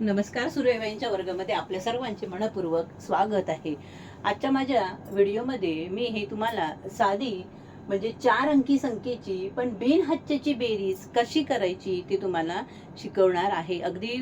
नमस्कार सूर्यवाईंच्या वर्गामध्ये आपल्या सर्वांचे मनपूर्वक स्वागत आहे. आजच्या माझ्या व्हिडिओमध्ये मी हे तुम्हाला साधी म्हणजे चार अंकी संख्येची पण बिनहच्चेची बेरीज कशी करायची ती तुम्हाला शिकवणार आहे. अगदी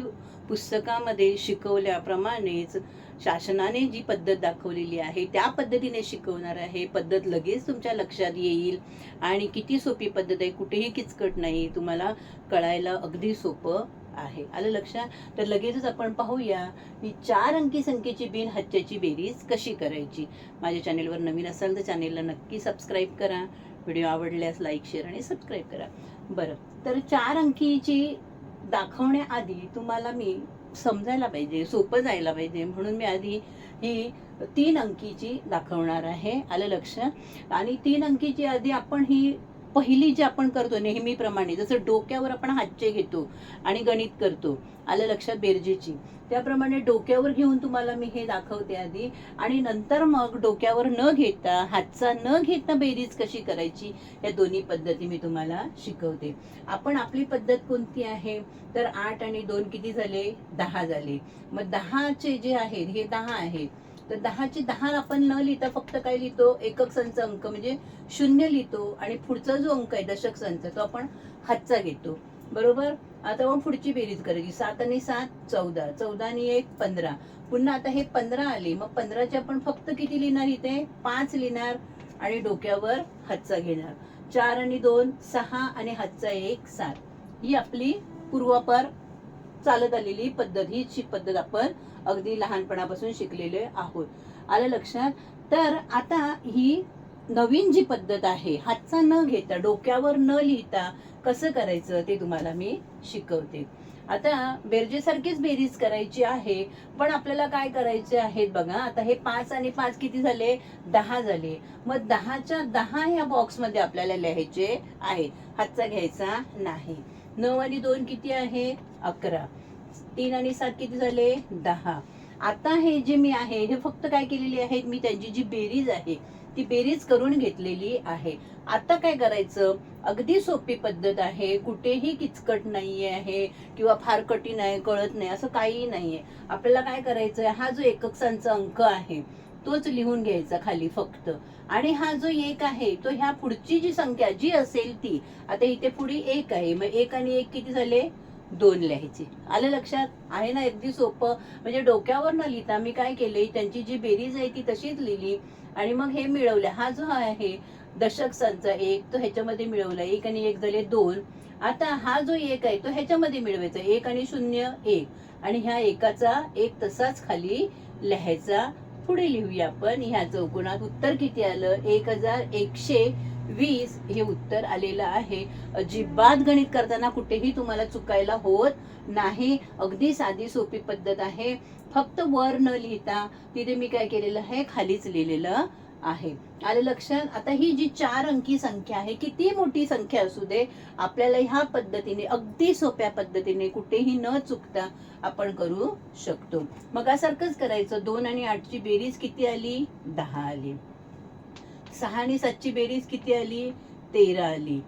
पुस्तकामध्ये शिकवल्याप्रमाणेच शासनाने जी पद्धत दाखवलेली आहे त्या पद्धतीने शिकवणार आहे. पद्धत लगेच तुमच्या लक्षात येईल. आणि किती सोपी पद्धत आहे कुठेही किचकट नाही तुम्हाला कळायला अगदी सोपं आहे. आलं लक्षात? तर लगेचच आपण पाहूया मी चार अंकी संख्येची बिन हत्याची बेरीज कशी करायची? माझ्या चॅनेलवर नवीन असाल तर चॅनेलला नक्की सबस्क्राईब करा. व्हिडिओ आवडल्यास लाईक शेअर आणि सबस्क्राईब करा. बरं तर चार अंकीची दाखवण्याआधी तुम्हाला मी समजायला पाहिजे सोपं जायला पाहिजे. म्हणून मी आधी ही तीन अंकीची दाखवणार आहे. आलं लक्षात? आणि तीन अंकीची आधी आपण ही पहिली जी आपण करतो नेहमीप्रमाणे जसं डोक्यावर आपण हातचे घेतो आणि गणित करतो आलं लक्षात बेरजेची. त्याप्रमाणे डोक्यावर घेऊन तुम्हाला मी हे दाखवते आधी. आणि नंतर मग डोक्यावर न घेता हातचा न घेता बेरीज कशी करायची या दोन्ही पद्धती मी तुम्हाला शिकवते. आपण आपली पद्धत कोणती आहे? तर आठ आणि दोन किती झाले? दहा झाले. मग दहाचे जे आहेत हे दहा आहेत. तर दहाची दहा आपण न लिहिता फक्त काय लिहितो? एकक संच अंक म्हणजे शून्य लिहितो आणि पुढचा जो अंक आहे दशक संच तो आपण हातचा घेतो. बरोबर? आता आपण पुढची बेरीज करायची सात आणि सात चौदा. चौदा आणि एक पंधरा. पुन्हा आता हे पंधरा आले मग पंधराचे आपण फक्त किती लिहिणार इथे? पाच लिहिणार आणि डोक्यावर हातचा घेणार. चार आणि दोन सहा आणि हातचा एक सात. ही आपली पूर्वापार चालत आलेली पद्धत हीच पद्धत आपण अगदी लहानपणापासून शिकलेले आहोत. आलं लक्षात? तर आता ही नवीन जी पद्धत आहे हातचा न घेता डोक्यावर न लिहिता कसं करायचं ते तुम्हाला मी शिकवते. आता बेरजेसारखीच बेरीज करायची आहे पण आपल्याला काय करायचे आहेत बघा. आता हे पाच आणि पाच किती झाले? दहा झाले. मग दहाच्या दहा ह्या बॉक्समध्ये आपल्याला लिहायचे आहे. हातचा घ्यायचा नाही. नऊ आणि दोन किती आहे? अकरा. तीन आणि सात किती झाले? दहा. आता हे जे मी आहे हे फक्त काय केलेली आहे? मी त्यांची जी बेरीज आहे ती बेरीज करून घेतलेली आहे. आता काय करायचं? अगदी सोपी पद्धत आहे. कुठेही किचकट नाही आहे किंवा फार कठीण आहे कळत नाही असं काही नाहीये. आपल्याला काय करायचं हा जो एककसांचा अंक आहे तोच लिहून घ्यायचा खाली फक्त. आणि हा जो एक आहे तो ह्या पुढची जी संख्या जी असेल ती आता इथे पुढे एक आहे. मग एक आणि एक किती झाले? दोन लिहायचे. आलं लक्षात? आहे ना? अगदी सोपं. म्हणजे डोक्यावर न लिहिता मी काय केले त्यांची जी बेरीज आहे ती तशीच लिहिली. आणि मग हे मिळवलं. हा जो आहे दशक संच एक तो ह्याच्यामध्ये मिळवला. एक आणि एक झाले दोन. आता हा जो एक आहे तो ह्याच्यामध्ये मिळवायचा. एक आणि शून्य एक. आणि ह्या एकाचा एक तसाच खाली लिहायचा. पुढे लिहूया आपण. ह्या चौकोनात उत्तर किती आलं? एक हजार एकशे वीस हे उत्तर आलेलं आहे. अजिबात गणित करताना कुठेही तुम्हाला चुकायला होत नाही. अगदी साधी सोपी पद्धत आहे. फक्त वर न लिहिता तिथे मी काय केलेलं आहे? खालीच लिहिलेलं आहे. आले लक्षात? आता ही जी चार अंकी संख्या आहे किती मोठी संख्या असू दे आपल्याला ह्या पद्धतीने अगदी सोप्या पद्धतीने कुठेही न चुकता आपण करू शकतो. मगासारखंच करायचं. दोन आणि आठची बेरीज किती आली? दहा आली. सहा आणि सातची बेरीज किती आली? तेरा आली.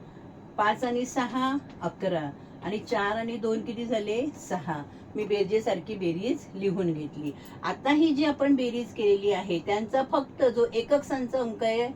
पाच आणि सहा अकरा. आणि चार आणि दोन किती झाले? सहा. मी बेरजेसारखी बेरीज लिहून घेतली. आता ही जी आपण बेरीज केलेली आहे त्यांचा फक्त जो एकक संच अंक आहे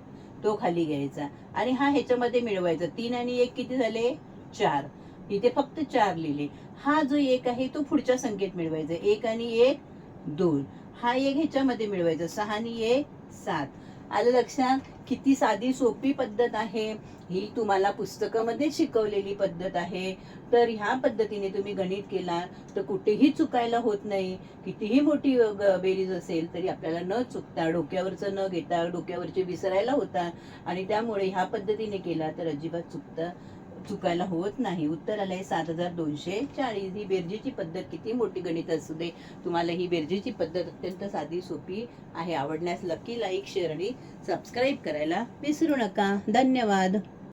तो खाली घ्यायचा. आणि हा ह्याच्यामध्ये मिळवायचा. तीन आणि एक किती झाले? चार. इथे फक्त चार लिहिले. हा जो एक आहे तो पुढच्या संख्येत मिळवायचा. एक आणि एक दोन. हा एक ह्याच्यामध्ये मिळवायचा. सहा आणि एक सात. आलं लक्षात? किती साधी सोपी पद्धत आहे. ही तुम्हाला पुस्तकामध्ये शिकवलेली पद्धत आहे. तर ह्या पद्धतीने तुम्ही गणित केला तर कुठेही चुकायला होत नाही. कितीही मोठी बेरीज असेल तरी आपल्याला न चुकता डोक्यावरचं न घेता डोक्यावरचे विसरायला होतात. आणि त्यामुळे ह्या पद्धतीने केला तर अजिबात चुकता चुकायला होत नाही. उत्तर आलंय सात हजार दोनशे चाळीस. ही बेरजेची पद्धत किती मोठी गणित असू दे. तुम्हाला ही बेरजेची पद्धत अत्यंत साधी सोपी आहे. आवडण्यास लकी लाईक शेअर आणि सबस्क्राईब करायला विसरू नका. धन्यवाद.